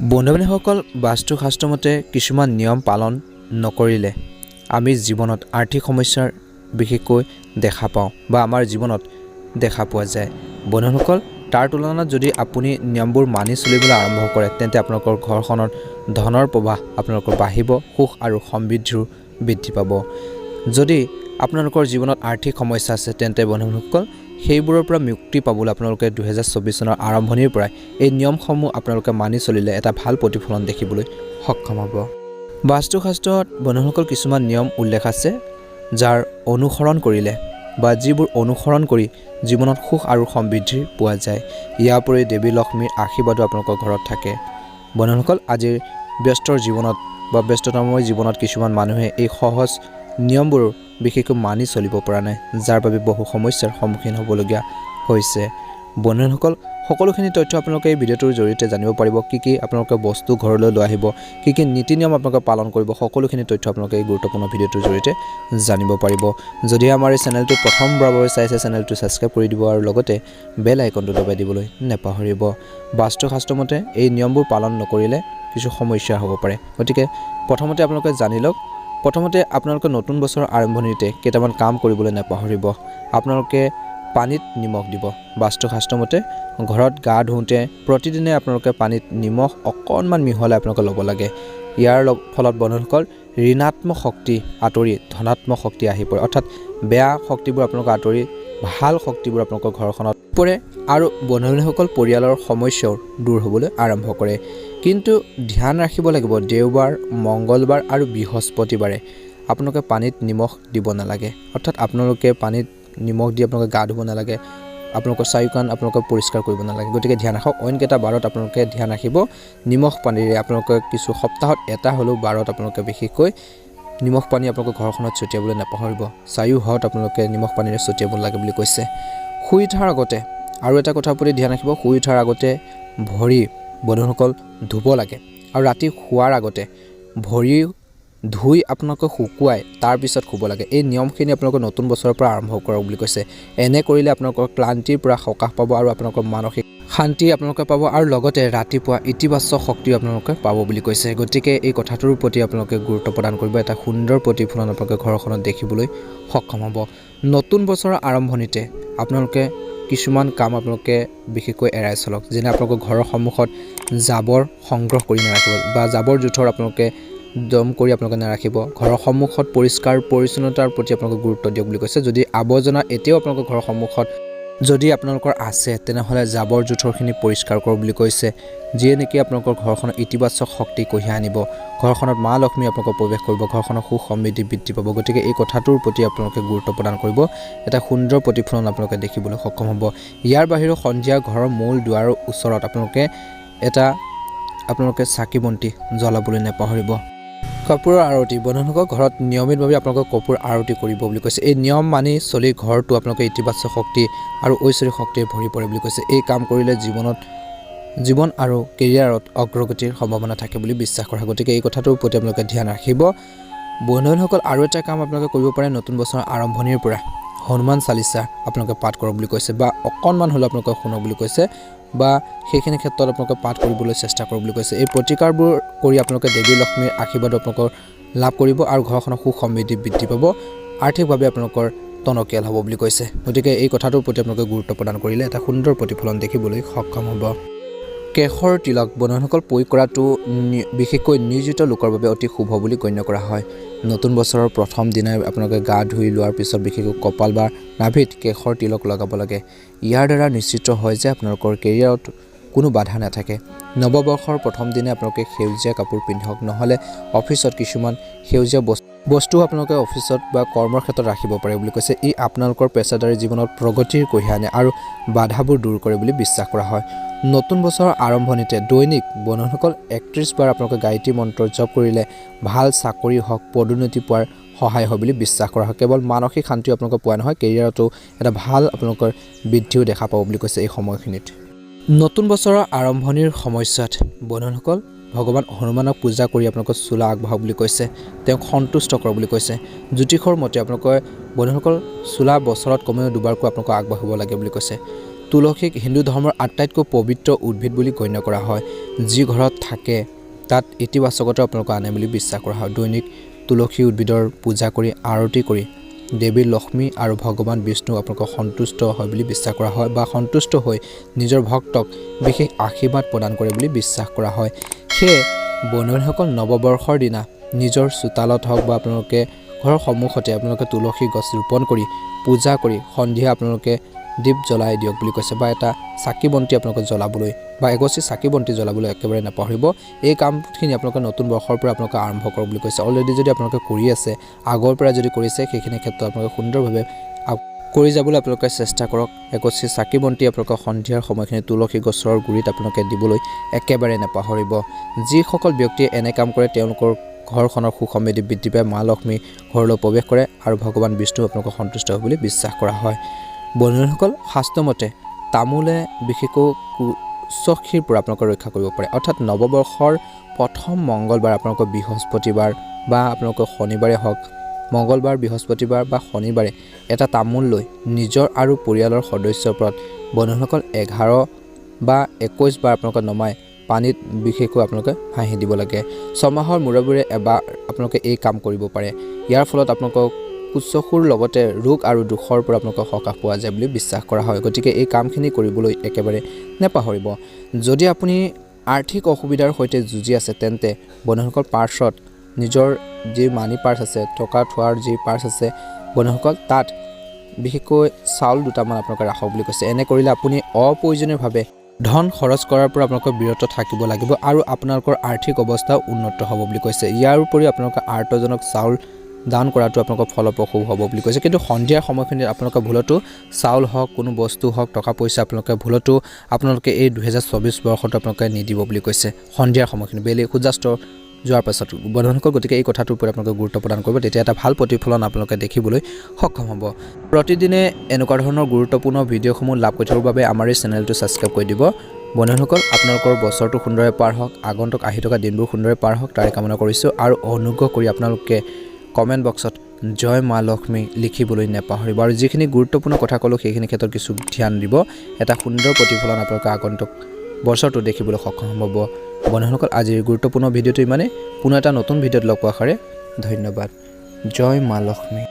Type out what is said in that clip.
বন্ধুবান্ধৱীসকল বাস্তুশাস্ত্ৰমতে কিছুমান নিয়ম পালন নকৰিলে আমি জীৱনত আৰ্থিক সমস্যাৰ বিশেষকৈ দেখা পাওঁ বা আমাৰ জীৱনত দেখা পোৱা যায়। বন্ধুসকল তাৰ তুলনাত যদি আপুনি নিয়মবোৰ মানি চলিবলৈ আৰম্ভ কৰে তেন্তে আপোনালোকৰ ঘৰখনত ধনৰ প্ৰৱাহ আপোনালোকৰ বাঢ়িব সুখ আৰু সমৃদ্ধিৰো বৃদ্ধি পাব। যদি আপোনালোকৰ জীৱনত আৰ্থিক সমস্যা আছে তেন্তে বন্ধুসকল সেইবোৰৰ পৰা মুক্তি পাবলৈ আপোনালোকে দুহেজাৰ চৌবিছ চনৰ আৰম্ভণিৰ পৰাই এই নিয়মসমূহ আপোনালোকে মানি চলিলে এটা ভাল প্ৰতিফলন দেখিবলৈ সক্ষম হ'ব। বাস্তুশাস্ত্ৰত বন্ধুসকল কিছুমান নিয়ম উল্লেখ আছে যাৰ অনুসৰণ কৰিলে বা যিবোৰ অনুসৰণ কৰি জীৱনত সুখ আৰু সমৃদ্ধি পোৱা যায় ইয়াৰ উপৰি দেৱী লক্ষ্মীৰ আশীৰ্বাদো আপোনালোকৰ ঘৰত থাকে। বন্ধুসকল আজিৰ ব্যস্তৰ জীৱনত বা ব্যস্ততাময় জীৱনত কিছুমান মানুহে এই সহজ নিয়মবোৰ বিশেষকৈ মানি চলিব পৰা নাই, যাৰ বাবে বহু সমস্যাৰ সন্মুখীন হ'বলগীয়া হৈছে। বন্ধুসকল, সকলোখিনি তথ্য আপোনালোকে এই ভিডিঅ'টোৰ জৰিয়তে জানিব পাৰিব কি কি আপোনালোকে বস্তু ঘৰলৈ লৈ আহিব, কি কি নীতি নিয়ম আপোনালোকে পালন কৰিব, সকলোখিনি তথ্য আপোনালোকে এই গুৰুত্বপূৰ্ণ ভিডিঅ'টোৰ জৰিয়তে জানিব পাৰিব। যদি আমাৰ এই চেনেলটো প্ৰথমবাৰৰ বাবে চাইছে, চেনেলটো ছাবস্ক্ৰাইব কৰি দিব আৰু লগতে বেল আইকনটো দবাই দিবলৈ নেপাহৰিব। বাস্তুশাস্ত্ৰমতে এই নিয়মবোৰ পালন নকৰিলে কিছু সমস্যা হ'ব পাৰে। গতিকে, প্ৰথমতে আপোনালোকে জানি লওক প্ৰথমতে আপোনালোকে নতুন বছৰৰ আৰম্ভণিতে কেইটামান কাম কৰিবলৈ নাপাহৰিব। আপোনালোকে পানীত নিমখ দিব। বাস্তুশাস্ত্ৰমতে ঘৰত গা ধুওঁতে প্ৰতিদিনে আপোনালোকে পানীত নিমখ অকণমান মিহলাই আপোনালোকে ল'ব লাগে। ইয়াৰ লগ- ফলত বন্ধুসকল ঋণাত্মক শক্তি আঁতৰি ধনাত্মক শক্তি আহি পৰে। অৰ্থাৎ বেয়া শক্তিবোৰ আপোনালোকে আঁতৰি ভালো শক্তিবোৰ আপোনালোকৰ ঘৰখনত পৰে আৰু বন্ধুসকল পৰিয়ালৰ সমস্যাও দূৰ হ'বলৈ আৰম্ভ কৰে। কিন্তু ধ্যান ৰাখিব লাগিব, দেওবাৰ মংগলবাৰ আৰু বৃহস্পতিবাৰে। আপোনালোকে পানীত নিমখ দিব নালাগে। অৰ্থাৎ আপোনালোকে পানীত নিমখ দি আপোনালোকে গা ধুব নালাগে। আপোনালোকৰ চাৰিওকাণ আপোনালোকে পৰিষ্কাৰ কৰিব নালাগে। গতিকে ধ্যান ৰাখক। অইনকেইটা বাৰত আপোনালোকে ধ্যান ৰাখিব। নিমখ পানীৰে আপোনালোকে কিছু সপ্তাহত এটা হ'লেও বাৰত আপোনালোকে বিশেষকৈ নিমখ পানী আপোনালোকৰ ঘৰখনত ছটিয়াবলৈ নাপাহৰিব। চাৰিওহৰত আপোনালোকে নিমখ পানীৰে ছটিয়াব লাগে বুলি কৈছে। শুই উঠাৰ আগতে আৰু এটা কথাৰ প্ৰতি ধ্যান ৰাখিব শুই উঠাৰ আগতে ভৰি বন্ধুসকল ধুব লাগে। আৰু ৰাতি শোৱাৰ আগতে ভৰি ধুই আপোনালোকে শুকুৱাই তাৰপিছত শুব লাগে। এই নিয়মখিনি আপোনালোকে নতুন বছৰৰ পৰা আৰম্ভ কৰক বুলি কৈছে। এনে কৰিলে আপোনালোকৰ ক্লান্তিৰ পৰা সকাহ পাব আৰু আপোনালোকৰ মানসিক শান্তি আপোনালোকে পাব আৰু লগতে ৰাতিপুৱা ইতিবাচক শক্তিও আপোনালোকে পাব বুলি কৈছে। গতিকে এই কথাটোৰ প্ৰতি আপোনালোকে গুৰুত্ব প্ৰদান কৰিব। এটা সুন্দৰ প্ৰতিফলন আপোনালোকে ঘৰখনত দেখিবলৈ সক্ষম হ'ব। নতুন বছৰৰ আৰম্ভণিতে আপোনালোকে কিছুমান কাম আপোনালোকে বিশেষকৈ এৰাই চলক। যেনে আপোনালোকৰ ঘৰৰ সন্মুখত জাবৰ সংগ্ৰহ কৰি নাৰাখিব বা জাবৰ জোঁথৰ আপোনালোকে দম কৰি আপোনালোকে নাৰাখিব। ঘৰৰ সন্মুখত পৰিষ্কাৰ পৰিচ্ছন্নতাৰ প্ৰতি আপোনালোকে গুৰুত্ব দিয়ক বুলি কৈছে। যদি আৱৰ্জনা এতিয়াও আপোনালোকৰ ঘৰৰ সন্মুখত যদি আপোনালোকৰ আছে তেনেহ'লে জাবৰ জোঁথৰখিনি পৰিষ্কাৰ কৰক বুলি কৈছে। যিয়ে নেকি আপোনালোকৰ ঘৰখনত ইতিবাচক শক্তি কঢ়িয়াই আনিব। ঘৰখনত মা লক্ষ্মী আপোনালোকৰ প্ৰৱেশ কৰিব। ঘৰখনৰ সুখ সমৃদ্ধি বৃদ্ধি পাব। গতিকে এই কথাটোৰ প্ৰতি আপোনালোকে গুৰুত্ব প্ৰদান কৰিব। এটা সুন্দৰ প্ৰতিফলন আপোনালোকে দেখিবলৈ সক্ষম হ'ব। ইয়াৰ বাহিৰেও সন্ধিয়া ঘৰৰ মূল দুৱাৰৰ ওচৰত আপোনালোকে এটা আপোনালোকে চাকি বন্তি জ্বলাবলৈ নাপাহৰিব। কাপোৰৰ আৰতি বন্ধুসকল ঘৰত নিয়মিতভাৱে আপোনালোকে কাপোৰ আৰতি কৰিব বুলি কৈছে। এই নিয়ম মানি চলি ঘৰটো আপোনালোকে ইতিবাচক শক্তি আৰু ঐশ্বৰিক শক্তিৰে ভৰি পৰে বুলি কৈছে। এই কাম কৰিলে জীৱনত জীৱন আৰু কেৰিয়াৰত অগ্ৰগতিৰ সম্ভাৱনা থাকে বুলি বিশ্বাস কৰা। গতিকে এই কথাটোৰ প্ৰতি আপোনালোকে ধ্যান ৰাখিব। বন্ধুসকল আৰু এটা কাম আপোনালোকে কৰিব পাৰে নতুন বছৰৰ আৰম্ভণিৰ পৰা। হনুমান চালিচা আপোনালোকে পাঠ কৰক বুলি কৈছে বা অকণমান হ'লেও আপোনালোকে শুনক বুলি কৈছে। বা সেইখিনি ক্ষেত্ৰত আপোনালোকে পাঠ কৰিবলৈ চেষ্টা কৰক বুলি কৈছে। এই প্ৰতিকাৰবোৰ কৰি আপোনালোকে দেৱী লক্ষ্মীৰ আশীৰ্বাদ আপোনালোকৰ লাভ কৰিব আৰু ঘৰখনৰ সুখ সমৃদ্ধি বৃদ্ধি পাব। আৰ্থিকভাৱে আপোনালোকৰ টনকিয়াল হ'ব বুলি কৈছে। গতিকে এই কথাটোৰ প্ৰতি আপোনালোকে গুৰুত্ব প্ৰদান কৰিলে এটা সুন্দৰ প্ৰতিফলন দেখিবলৈ সক্ষম হ'ব। কেশৰ তিলক বন্ধুসকল প্ৰয়োগ কৰাটো বিশেষকৈ নিয়োজিত লোকৰ বাবে অতি শুভ বুলি গণ্য কৰা হয়। নতুন বছৰৰ প্ৰথম দিনাই আপোনালোকে গা ধুই লোৱাৰ পিছত বিশেষকৈ কপাল বা নাভিত কেশৰ তিলক লগাব লাগে। ইয়াৰ দ্বাৰা নিশ্চিত হয় যে আপোনালোকৰ কেৰিয়াৰত কোনো বাধা নাথাকে। নৱবৰ্ষৰ প্ৰথম দিনে আপোনালোকে সেউজীয়া কাপোৰ পিন্ধক। নহ'লে অফিচত কিছুমান সেউজীয়া বস্তু বস্তু আপোনালোকে অফিচত বা কৰ্মৰ ক্ষেত্ৰত ৰাখিব পাৰে বুলি কৈছে। ই আপোনালোকৰ পেছাদাৰী জীৱনত প্ৰগতিৰ কঢ়িয়াই আনে আৰু বাধাবোৰ দূৰ কৰে বুলি বিশ্বাস কৰা হয়। নতুন বছৰৰ আৰম্ভণিতে দৈনিক বন্ধুসকল একত্ৰিছ বাৰ আপোনালোকে গায়ত্ৰী মন্ত্ৰ জপ কৰিলে ভাল চাকৰি হওক পদোন্নতি পোৱাৰ সহায় হয় বুলি বিশ্বাস কৰা হয়। কেৱল মানসিক শান্তিও আপোনালোকে পোৱা নহয় কেৰিয়াৰতো এটা ভাল আপোনালোকৰ বৃদ্ধিও দেখা পাব বুলি কৈছে এই সময়খিনিত। নতুন বছৰৰ আৰম্ভণিৰ সময়ছোৱাত বন্ধুসকল ভগৱান হনুমানক পূজা কৰি আপোনালোকৰ চোলা আগবঢ়াওক বুলি কৈছে। তেওঁক সন্তুষ্ট কৰক বুলি কৈছে। জ্যোতিষৰ মতে আপোনালোকে বন্ধুসকল চোলা বছৰত কমেও দুবাৰকৈ আপোনালোকক আগবাঢ়িব লাগে বুলি কৈছে। তুলসীক হিন্দু ধৰ্মৰ আটাইতকৈ পবিত্ৰ উদ্ভিদ বুলি গণ্য কৰা হয়। যি ঘৰত থাকে তাত ইতিবাচকতা আপোনালোকে আনে বুলি বিশ্বাস কৰা হয়। দৈনিক তুলসী উদ্ভিদৰ পূজা কৰি আৰতি কৰি দেৱী লক্ষ্মী আৰু ভগৱান বিষ্ণু আপোনালোকক সন্তুষ্ট হয় বুলি বিশ্বাস কৰা হয় বা সন্তুষ্ট হৈ নিজৰ ভক্তক বিশেষ আশীৰ্বাদ প্ৰদান কৰে বুলি বিশ্বাস কৰা হয়। সেয়ে বন্ধুসকল নৱবৰ্ষৰ দিনা নিজৰ চোতালত হওক বা আপোনালোকে ঘৰৰ সন্মুখতে আপোনালোকে তুলসী গছ ৰোপণ কৰি পূজা কৰি সন্ধিয়া আপোনালোকে দীপ জ্বলাই দিয়ক বুলি কৈছে বা এটা চাকি বন্তি আপোনালোকে জ্বলাবলৈ বা এগছি চাকি বন্তি জ্বলাবলৈ একেবাৰে নাপাহৰিব। এই কামখিনি আপোনালোকে নতুন বৰ্ষৰ পৰা আপোনালোকে আৰম্ভ কৰক বুলি কৈছে। অলৰেডি যদি আপোনালোকে কৰি আছে আগৰ পৰা যদি কৰিছে সেইখিনি ক্ষেত্ৰত আপোনালোকে সুন্দৰভাৱে কৰি যাবলৈ আপোনালোকে চেষ্টা কৰক। এগছি চাকি বন্তি আপোনালোকৰ সন্ধিয়াৰ সময়খিনি তুলসী গছৰ গুৰিত আপোনালোকে দিবলৈ একেবাৰে নাপাহৰিব। যিসকল ব্যক্তিয়ে এনে কাম কৰে তেওঁলোকৰ ঘৰখনৰ সুখ সমৃদ্ধি বৃদ্ধি পায়। মা লক্ষ্মী ঘৰলৈ প্ৰৱেশ কৰে আৰু ভগৱান বিষ্ণু আপোনালোকক সন্তুষ্ট হয় বুলি বিশ্বাস কৰা হয়। বন্ধুসকল শাস্ত্ৰমতে তামোলে বিশেষকৈ কুচখীৰ পৰা আপোনালোকক ৰক্ষা কৰিব পাৰে। অৰ্থাৎ নৱবৰ্ষৰ প্ৰথম মংগলবাৰ আপোনালোকৰ বৃহস্পতিবাৰ বা আপোনালোকৰ শনিবাৰে হওক মংগলবাৰ বৃহস্পতিবাৰ বা শনিবাৰে এটা তামোল লৈ নিজৰ আৰু পৰিয়ালৰ সদস্যৰ ওপৰত বন্ধুসকল এঘাৰ বা একৈছ বাৰ আপোনালোকে নমাই পানীত বিশেষকৈ আপোনালোকে হাঁহি দিব লাগে। ছমাহৰ মূৰে মূৰে এবাৰ আপোনালোকে এই কাম কৰিব পাৰে। ইয়াৰ ফলত আপোনালোকক কুচকুৰ লগতে ৰোগ আৰু দুখৰ পৰা আপোনালোকক সকাহ পোৱা যায় বুলি বিশ্বাস কৰা হয়। গতিকে এই কামখিনি কৰিবলৈ একেবাৰে নেপাহৰিব। যদি আপুনি আৰ্থিক অসুবিধাৰ সৈতে যুঁজি আছে তেন্তে বন্ধুসকল পাৰ্চত নিজৰ যি মানি পাৰ্চ আছে, টকা থোৱাৰ যি পাৰ্চ আছে, বন্ধুসকল, তাত বিশেষকৈ চাউল দুটামান আপোনালোকে ৰাখক বুলি কৈছে। এনে কৰিলে আপুনি অপ্ৰয়োজনীয়ভাৱে ধন খৰচ কৰাৰ পৰা আপোনালোকে বিৰত থাকিব লাগিব আৰু আপোনালোকৰ আৰ্থিক অৱস্থাও উন্নত হ'ব বুলি কৈছে। ইয়াৰ উপৰিও আপোনালোকে আৰ্তজনক চাউল দান কৰাটো আপোনালোকৰ ফলপ্ৰসূ হ'ব বুলি কৈছে। কিন্তু সন্ধিয়াৰ সময়খিনিত আপোনালোকে ভুলতো চাউল হওক, কোনো বস্তু হওক, টকা পইচা আপোনালোকে ভুলতো আপোনালোকে এই দুহেজাৰ চৌবিছ বৰ্ষটো আপোনালোকে নিদিব বুলি কৈছে। সন্ধিয়াৰ সময়খিনি। বেলি সূৰ্যাস্ত যোৱাৰ পাছত বন্ধুসকল, গতিকে এই কথাটোৰ ওপৰত আপোনালোকে গুৰুত্ব প্ৰদান কৰিব। তেতিয়া এটা ভালো প্ৰতিফলন আপোনালোকে দেখিবলৈ সক্ষম হ'ব। প্ৰতিদিনে এনেকুৱা ধৰণৰ গুৰুত্বপূৰ্ণ ভিডিঅ'সমূহ লাভ কৰি থকাৰ বাবে আমাৰ এই চেনেলটো ছাবস্ক্ৰাইব কৰি দিব। বন্ধুসকল, আপোনালোকৰ বছৰটো সুন্দৰে পাৰ হওক, আগন্তুক আহি থকা দিনবোৰ সুন্দৰে পাৰ হওক, তাৰে কামনা কৰিছোঁ আৰু অনুগ্ৰহ কৰি আপোনালোকে কমেণ্ট বক্সত জয় মা লক্ষ্মী লিখিবলৈ নেপাহৰিব আৰু যিখিনি গুৰুত্বপূৰ্ণ কথা ক'লোঁ, সেইখিনি ক্ষেত্ৰত কিছু ধ্যান দিব। এটা সুন্দৰ প্ৰতিফলন আপোনালোকে আগন্তুক বছৰটো দেখিবলৈ সক্ষম হ'ব। বন্ধুসকল, আজিৰ গুৰুত্বপূৰ্ণ ভিডিঅ'টো ইমানেই। পুনৰ এটা নতুন ভিডিঅ'ত লগ আশাৰে ধন্যবাদ। জয় মা লক্ষ্মী।